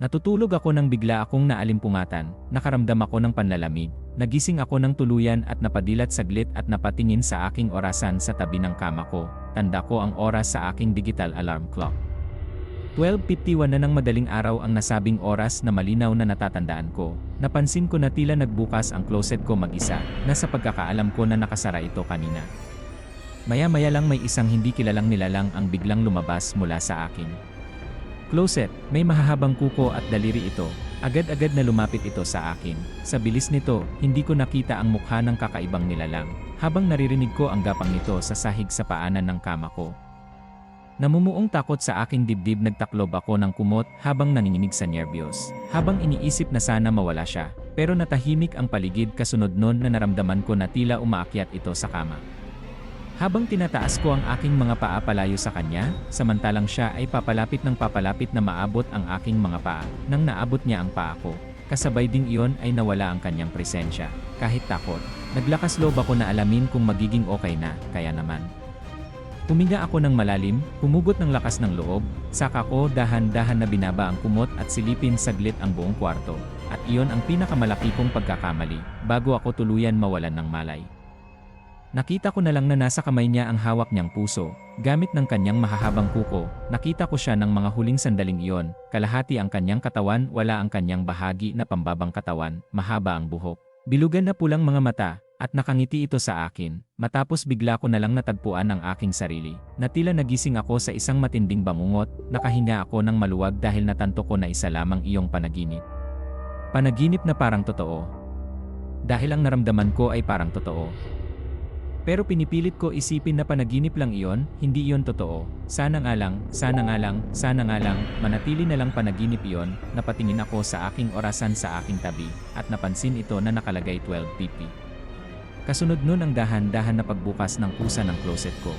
Natutulog ako nang bigla akong naalimpungatan, nakaramdam ako ng panlalamig, nagising ako ng tuluyan at napadilat saglit at napatingin sa aking orasan sa tabi ng kama ko, tanda ko ang oras sa aking digital alarm clock. 12.51 na ng madaling araw ang nasabing oras na malinaw na natatandaan ko. Napansin ko na tila nagbukas ang closet ko mag-isa, na sa pagkakaalam ko na nakasara ito kanina. Maya-maya lang may isang hindi kilalang nilalang ang biglang lumabas mula sa akin. Closet, may mahahabang kuko at daliri ito. Agad-agad na lumapit ito sa akin. Sa bilis nito, hindi ko nakita ang mukha ng kakaibang nilalang, habang naririnig ko ang gapang nito sa sahig sa paanan ng kama ko. Namumuong takot sa aking dibdib nagtaklob ako ng kumot habang nanginginig sa nerbiyos. Habang iniisip na sana mawala siya, pero natahimik ang paligid kasunod nun na naramdaman ko na tila umaakyat ito sa kama. Habang tinataas ko ang aking mga paa palayo sa kanya, samantalang siya ay papalapit ng papalapit na maabot ang aking mga paa. Nang naabot niya ang paa ko, kasabay ding iyon ay nawala ang kanyang presensya. Kahit takot, naglakas loob ako na alamin kung magiging okay na, kaya naman. Huminga ako ng malalim, humugot ng lakas ng loob, saka ko dahan-dahan na binaba ang kumot at silipin saglit ang buong kwarto. At iyon ang pinakamalaki kong pagkakamali, bago ako tuluyan mawalan ng malay. Nakita ko na lang na nasa kamay niya ang hawak niyang puso, gamit ng kanyang mahahabang kuko. Nakita ko siya ng mga huling sandaling iyon, kalahati ang kanyang katawan, wala ang kanyang bahagi na pambabang katawan, mahaba ang buhok. Bilugan na pulang mga mata, at nakangiti ito sa akin, matapos bigla ko na lang natagpuan ang aking sarili. Na tila nagising ako sa isang matinding bangungot, nakahinga ako ng maluwag dahil natanto ko na isa lamang iyong panaginip. Panaginip na parang totoo. Dahil ang naramdaman ko ay parang totoo. Pero pinipilit ko isipin na panaginip lang iyon, hindi iyon totoo. Sana nga lang, sana nga lang, sana nga lang, manatili na lang panaginip iyon, napatingin ako sa aking orasan sa aking tabi, at napansin ito na nakalagay 12 pp. Kasunod nun ang dahan-dahan na pagbukas ng kusa ng closet ko.